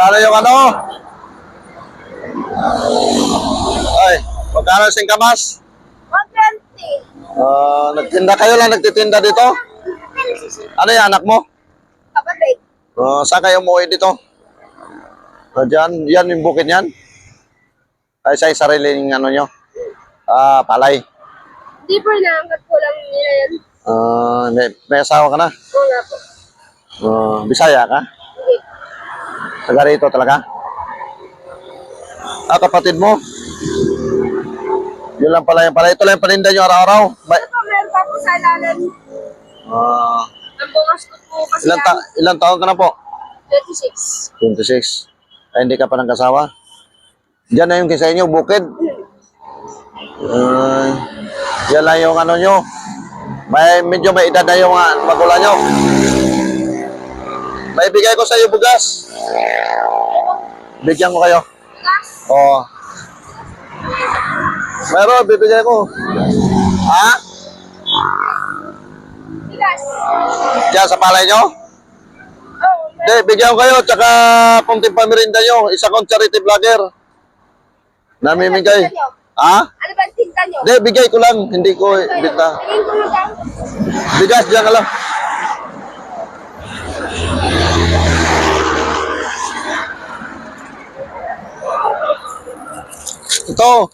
Magkano yung ano? Ay, magkano yung singkamas? 120. Ah, nagtinda kayo lang, nagtitinda dito? Ano yung anak mo? Kapatid. Ah, saan kayo umuwi dito? Ah, dyan, yan yung bukid yan? Ay, sa sariling ano nyo? Ah, palay. Di po na, hanggat ko lang nila yan. Ah, may, may asawa ka na? Oo nga po. Ah, Bisaya ka? Taga rito talaga? Ah, kapatid mo? Yun lang pala yung pala. Ito lang yung paninda nyo araw-araw. May, Ano po, meron pa po sa ilalim. ah, Ang bungas ko po kasi ilan, ta ilan taon ka na po? 26. 26. Ay, hindi ka pa ng kasawa? Diyan na yung kisa inyo, bukid. Uh, yan lang yung ano nyo. May, medyo may edad na yung uh, magulang nyo. May bigay ko sa iyo bugas. Bigyan ko kayo. Gas. Oo. Meron, bibigay ko. Ha? Gas. Diyan sa palay nyo? Oo, Hindi, bigyan ko kayo. Tsaka punting pamirinda nyo. Isa kong charity vlogger. Namimigay. Ha? Ano ba ang tinta nyo? Hindi, bigay ko lang. Hindi ko bita. Tingin ko lang. Bigas, diyan ka lang. Ito.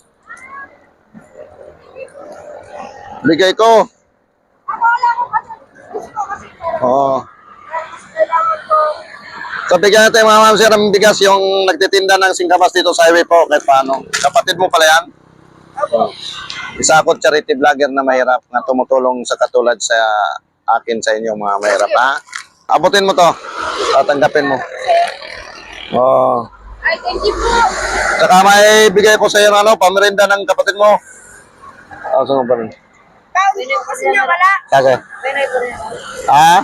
Bigay ko. Oo. Ko. So, bigyan natin mga ma'am sir ng bigas yung nagtitinda ng singkamas dito sa highway po kahit paano. Kapatid mo pala yan? Opo. Isa ako charity vlogger na mahirap na tumutulong sa katulad sa akin sa inyo mga mahirap ha. Abutin mo to. Tatanggapin mo. Oh. Ay, thank you po. Saka may bigay ko sa iyo ano, pamerinda ng kapatid mo. Ah, saan mo ba rin? Kasi niya wala. Rin. Ah?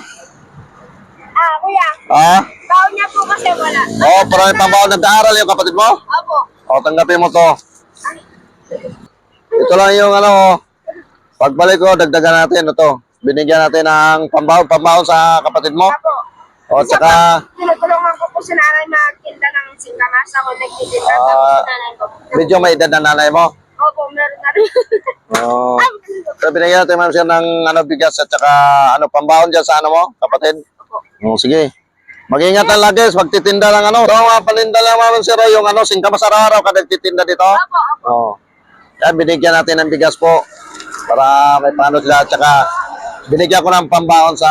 Ah, kuya. Ah? Kaon niya po kasi wala. Oh, parang pambaon nag-aaral yung kapatid mo? Opo. O, tanggapin mo to. Ito lang yung ano, pagbalik ko, dagdagan natin ito. Binigyan natin ng pambaon, pambaon sa kapatid mo. Opo. O, tsaka, Tinutulungan ko po si nanay magtinda ng singkamas. Ako nagtitinda. Ah. Tapos si nanay ko. medyo may edad na nanay mo. Opo, meron na rin. Oo. So, binigyan natin ma'am siya ng ano, bigas at saka ano, pambaon dyan sa ano mo, kapatid. Opo. Oo, sige. Mag-ingat lang lagi, magtitinda lang ano. So, mga paninda lang ma'am sir, yung ano, singkamas araw-araw ka nagtitinda dito. Opo, opo. Oo. Kaya binigyan natin ng bigas po para may paano sila. At saka binigyan ko ng pambaon sa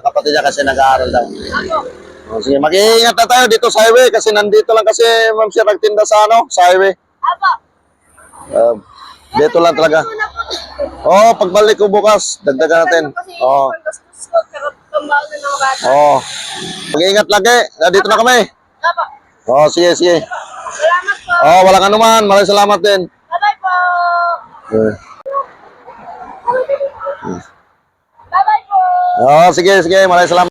kapatid niya kasi nag-aaral daw. Opo. O, sige, mag-iingat na tayo dito sa highway kasi nandito lang kasi ma'am siya nagtinda sa ano, sa highway. Opo. Uh, dito lang talaga. Oo, oh, pagbalik ko bukas, dagdagan natin. Oo. bata. Oo. Mag-iingat lagi. Nandito na kami. Opo. Oo, sige, sige. Salamat po. Oo, walang anuman. Maraming salamat din. Bye-bye po. Eh. Bye-bye po. Oo, sige, sige. Maraming salamat.